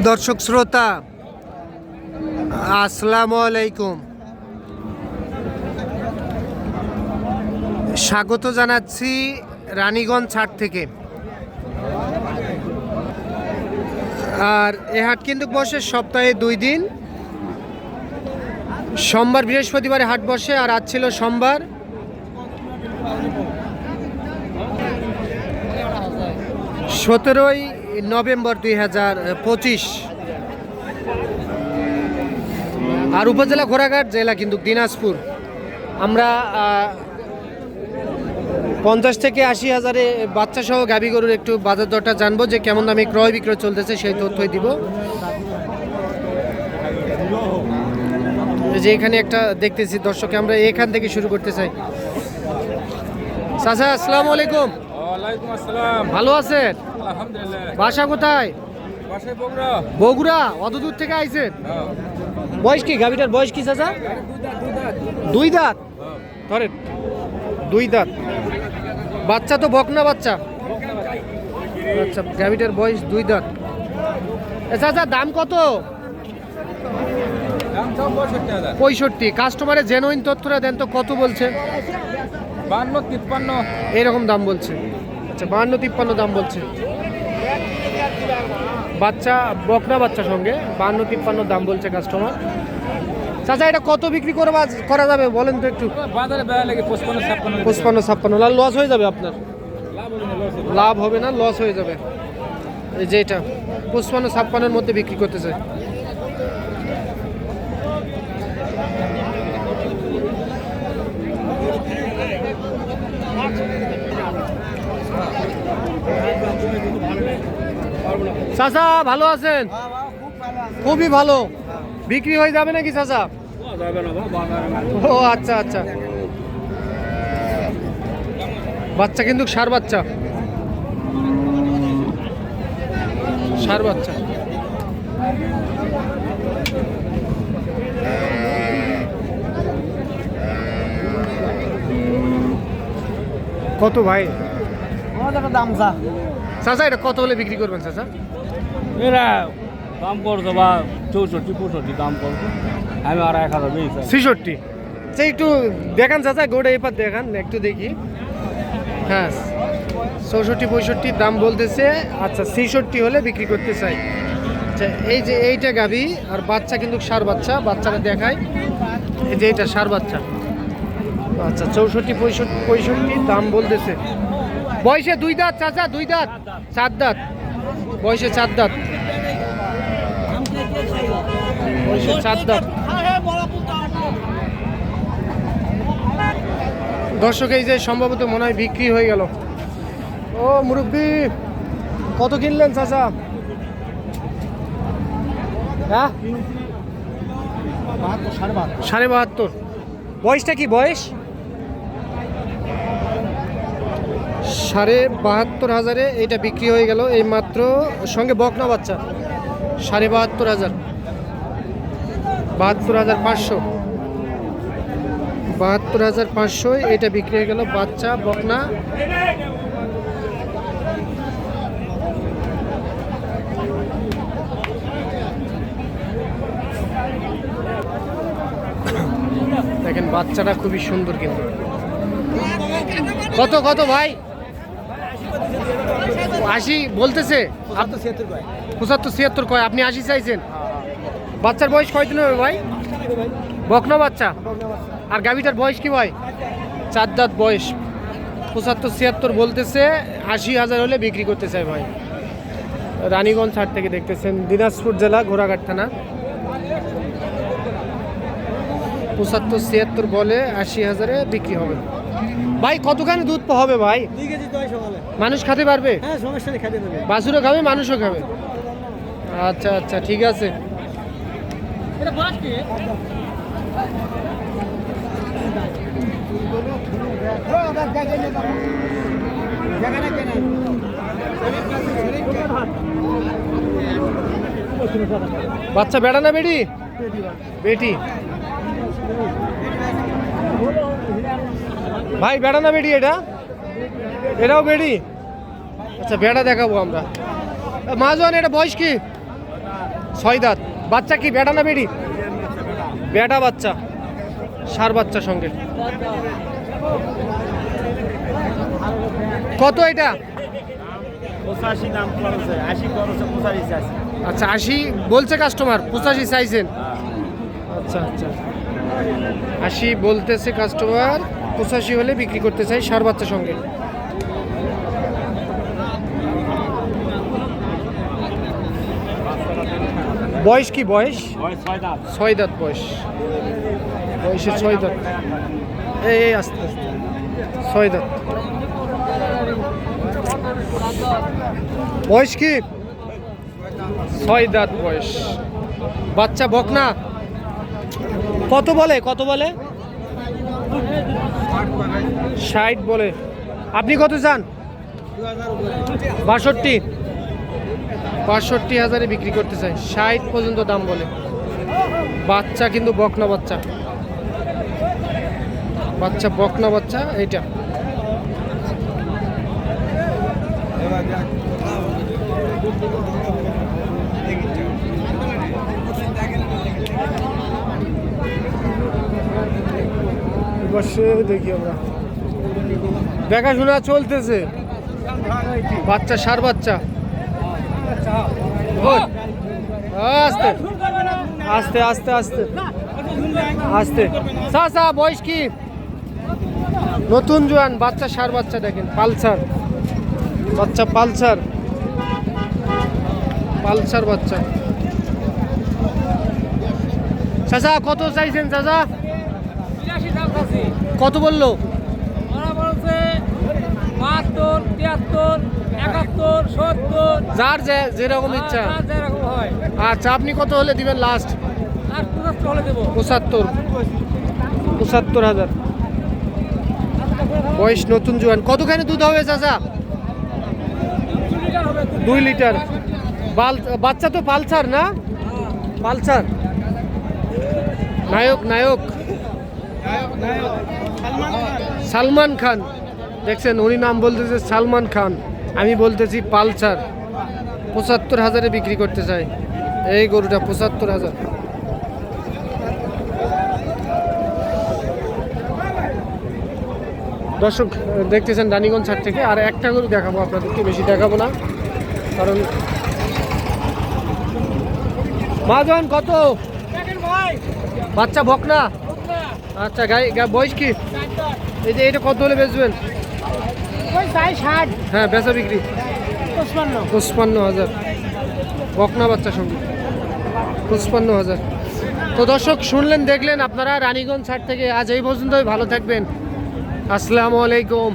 দর্শক শ্রোতা, আসসালামু আলাইকুম। স্বাগত জানাচ্ছি রানীগঞ্জ ছাট থেকে। আর এ হাট কিন্তু বসে সপ্তাহে দুই দিন। সোমবার বৃহস্পতিবারে হাট বসে আর আজ ছিল সোমবার। সতেরোই নভেম্বর দুই হাজার পঁচিশ। আর উপজেলা ঘোড়াঘাট জেলা কিন্তু দিনাজপুর। আমরা পঞ্চাশ থেকে আশি হাজারে বাচ্চা সহ গাভী গরুর একটু বাজার দরটা জানব যে কেমন দামে ক্রয় বিক্রয় চলতেছে সেই তথ্যই দিব। যে এখানে একটা দেখতেছি দর্শকে আমরা এখান থেকে শুরু করতে চাই। চাচা আসসালামু আলাইকুম। ভালো আছেন? বাসা কোথায়? বগুড়া। অত দূর থেকে আইছেন? বয়স কি? গাভিটার বয়স কি চাচা? দুই দাঁত? ধরেন দুই দাঁত। বাচ্চা তো বকনা বাচ্চা। আচ্ছা গাভিটার বয়স দুই দাঁত। এ চাচা দাম কত? পঁয়ষট্টি কাস্টমারের জেনুইন তথ্যটা দেন তো কত বলছে? বান্ন তিপ্পান্ন। এরকম দাম বলছে। আচ্ছা বাহান্ন তিপ্পান্ন দাম বলছে। বাচ্চা বকনা বাচ্চা সঙ্গে বান্ন তিপ্পান্ন দাম বলছে কাস্টমার চাচা এটা কত বিক্রি করবা করা যাবে? বলেন তো একটু। বাজারে বেড়া লাগে পঁচপান্ন ছাপ্পান্ন। পঁচপান্ন ছাপ্পান্ন। লাল লস হয়ে যাবে আপনার। লাভ হবে না লস হয়ে যাবে। এই যে এটা পঁচপান্ন ছাপ্পান্নের মধ্যে বিক্রি করতে চাই চাচা ভালো আছেন? খুবই ভালো। বিক্রি হয়ে যাবে নাকি চাচা? ও আচ্ছা আচ্ছা। বাচ্চা কিন্তু সার বাচ্চা। সার বাচ্চা। কত ভাই? দাম চা চাচা এটা কত হলে বিক্রি করবেন চাচা? এরা দাম করছ বা চৌষট্টি পঁয়ষট্টি দাম করছ। আমি আর এক হাজার চাই। ছেষট্টি? আচ্ছা একটু দেখান চাচা গোটা এবার দেখান একটু দেখি। হ্যাঁ চৌষট্টি পঁয়ষট্টি দাম বলতেছে। আচ্ছা ছেষট্টি হলে বিক্রি করতে চাই। আচ্ছা এই যে এইটা গাবি আর বাচ্চা কিন্তু সার বাচ্চা বাচ্চারা দেখায়। এই যে এইটা সার বাচ্চা। আচ্ছা চৌষট্টি পঁয়ষট্টি পঁয়ষট্টি দাম বলতেছে। বয়সে দুই দাঁত চাচা দুই দাঁত। চার দাঁত। বয়সে চার দাঁত। বয়সে চার দাঁত। দর্শক এই যে সম্ভবত মনে হয় বিক্রি হয়ে গেল। ও মুরব্বি কত কিনলেন চাচা? হ্যাঁ? সাড়ে বাহাত্তর। বয়সটা কি বয়স? সাড়ে বাহাত্তর হাজারে এটা বিক্রি হয়ে গেল এই মাত্র সঙ্গে বকনা বাচ্চা। সাড়ে বাহাত্তর হাজার। বাহাত্তর হাজার পাঁচশো। বাহাত্তর হাজার পাঁচশো এটা বিক্রি হয়ে গেল বাচ্চা, বকনা। দেখেন, বাচ্চাটা খুবই সুন্দর কিন্তু। কত কত ভাই? আশি বলতেছে? পঁচাত্তর ছিয়াত্তর কয়? আপনি আশি চাইছেন। বাচ্চার বয়স কয়দিন হবে ভাই? বকনা বাচ্চা? আর গাভিটার বয়স কি ভাই? চার দাঁত বয়স। পঁচাত্তর ছিয়াত্তর বলতেছে আশি হাজার হলে বিক্রি করতে চাই ভাই। রানীগঞ্জ হাট থেকে দেখতেছেন দিনাজপুর জেলা ঘোড়াঘাট থানা। পঁচাত্তর ছিয়াত্তর বলে আশি হাজারে বিক্রি হবে। ভাই কতখানি দুধ হবে ভাই? মানুষ খেতে পারবে? হ্যাঁ বাছুরও খাবে মানুষও খাবে। আচ্ছা আচ্ছা ঠিক আছে। বাচ্চা বেড়া না বেটি বেটি। ভাই বেড়া না বেটি এটা? এটাও বেড়ি? আচ্ছা বেড়া দেখাবো আমরা। মাজন এটা বয়স কি? ছয় দাঁত। বাচ্চা কি বেটা না বেড়ি? বেটা বাচ্চা সার বাচ্চা সঙ্গে। কত এটা? আচ্ছা আশি বলছে কাস্টমার পঁচাশি চাইছেন আচ্ছা আচ্ছা আশি বলতেছে কাস্টমার পঁচাশি হলে বিক্রি করতে চাই সার বাচ্চা সঙ্গে। বয়স কি বয়স? ছয় দাঁত বয়স। বয়সে ছয় দাঁত। এই এই আস্তে আস্তে। ছয় দাঁত। বয়স কি? ছয় দাঁত বয়স। বাচ্চা বকনা? কত বলে কত বলে? ষাট বলে। আপনি কত চান? বাষট্টি। বাষট্টি হাজারে বিক্রি করতে চাই। ষাট পর্যন্ত দাম বলে। বাচ্চা কিন্তু বকনা বাচ্চা। বাচ্চা বকনা বাচ্চা, এইটা। বসে দেখি আমরা। দেখাশোনা চলতেছে। বাচ্চা সার বাচ্চা. আস্তে। আস্তে আস্তে আস্তে। আস্তে। সা সা বয়স কি? নতুন জোয়ান বাচ্চা সার বাচ্চা দেখেন পালসার। বাচ্চা পালসার। পালসার বাচ্চা। চাচা কত চাইছেন চাচা? কত বলল? সত্তর। যার যেরকম ইচ্ছা। হয়। আচ্ছা আপনি কত হলে দিবেন লাস্ট পঁচাত্তর পঁচাত্তর। হাজার। বয়স নতুন জোয়ান। কতখানি দুধ হবে চাচা? দুই লিটার। বাচ্চা তো পালসার না? পালসার। নায়ক নায়ক। সালমান খান। দেখছেন, উনি নাম বলতেছে সালমান খান। আমি বলতেছি পালসার। পঁচাত্তর হাজারে বিক্রি করতে চাই। এই গরুটা পঁচাত্তর হাজার। দর্শক, দেখতেছেন রানীগঞ্জ ছাড় থেকে। আর একটা গরু দেখাবো আপনাদেরকে, বেশি দেখাবো না। কারণ মহাজন কত? বাচ্চা বকনা আচ্ছা গাই বয়স কি? এই যে এটা কত হলে বেচবেন? হ্যাঁ বেচা বিক্রি? পঁচপান্ন হাজার। বকনা বাচ্চা সঙ্গে। পঁচপান্ন হাজার। তো দর্শক শুনলেন দেখলেন আপনারা রানীগঞ্জ ছাড় থেকে আজ এই পর্যন্তই। ভালো থাকবেন। আসসালামু আলাইকুম।